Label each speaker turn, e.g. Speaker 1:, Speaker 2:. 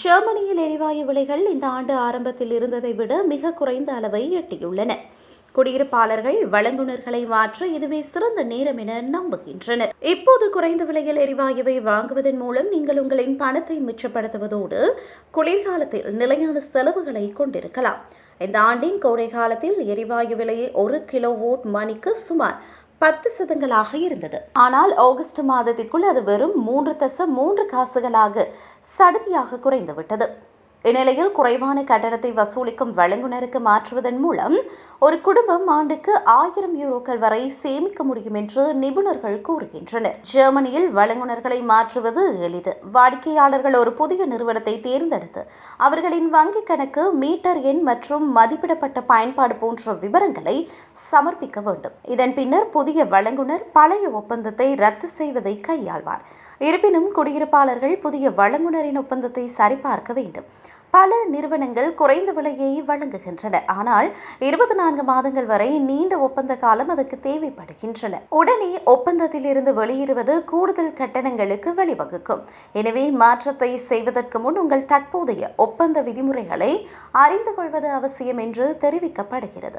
Speaker 1: ஜெர்மனியில் எரிவாயு விலைகள் இந்த ஆண்டு ஆரம்பத்தில் இருந்ததை விட மிக குறைந்த அளவை எட்டியுள்ளன. குடியிருப்பாளர்கள் வழங்குனர்களை மாற்ற இதுவே சிறந்த நேரம் என நம்புகின்றனர். இப்போது குறைந்த விலையில் எரிவாயுவை வாங்குவதன் மூலம் நீங்கள் உங்களின் பணத்தை மிச்சப்படுத்துவதோடு குளிர்காலத்தில் நிலையான செலவுகளை கொண்டிருக்கலாம். இந்த ஆண்டின் கோடை காலத்தில் எரிவாயு விலையை ஒரு கிலோவோட் மணிக்கு சுமார் பத்து சதங்களாக இருந்தது. ஆனால் ஆகஸ்ட் மாதத்திற்குள் அது வெறும் மூன்று தசம் மூன்று காசுகளாக சடுதியாக குறைந்துவிட்டது இந்நிலையில் குறைவான கட்டணத்தை வசூலிக்கும் வழங்குனருக்கு மாற்றுவதன் மூலம் ஒரு குடும்பம் ஆண்டுக்கு ஆயிரம் யூரோக்கள் வரை சேமிக்க முடியும் என்று நிபுணர்கள் கூறுகின்றனர். ஜெர்மனியில் வழங்குனர்களை மாற்றுவது எளிது. வாடிக்கையாளர்கள் ஒரு புதிய நிறுவனத்தை தேர்ந்தெடுத்து அவர்களின் வங்கிக் கணக்கு மீட்டர் எண் மற்றும் மதிப்பிடப்பட்ட பயன்பாடு போன்ற விவரங்களை சமர்ப்பிக்க வேண்டும். இதன் பின்னர் புதிய வழங்குனர் பழைய ஒப்பந்தத்தை ரத்து செய்வதை கையாள்வார். இருப்பினும் குடியிருப்பாளர்கள் புதிய வழங்குனரின் ஒப்பந்தத்தை சரிபார்க்க வேண்டும். பல நிறுவனங்கள் குறைந்த விலையை வழங்குகின்றன. ஆனால் இருபத்தி நான்கு மாதங்கள் வரை நீண்ட ஒப்பந்த காலம் அதற்கு தேவைப்படுகின்றன. உடனே ஒப்பந்தத்தில் இருந்து வெளியேறுவது கூடுதல் கட்டணங்களுக்கு வழிவகுக்கும். எனவே மாற்றத்தை செய்வதற்கு முன் உங்கள் தற்போதைய ஒப்பந்த விதிமுறைகளை அறிந்து கொள்வது அவசியம் என்று தெரிவிக்கப்படுகிறது.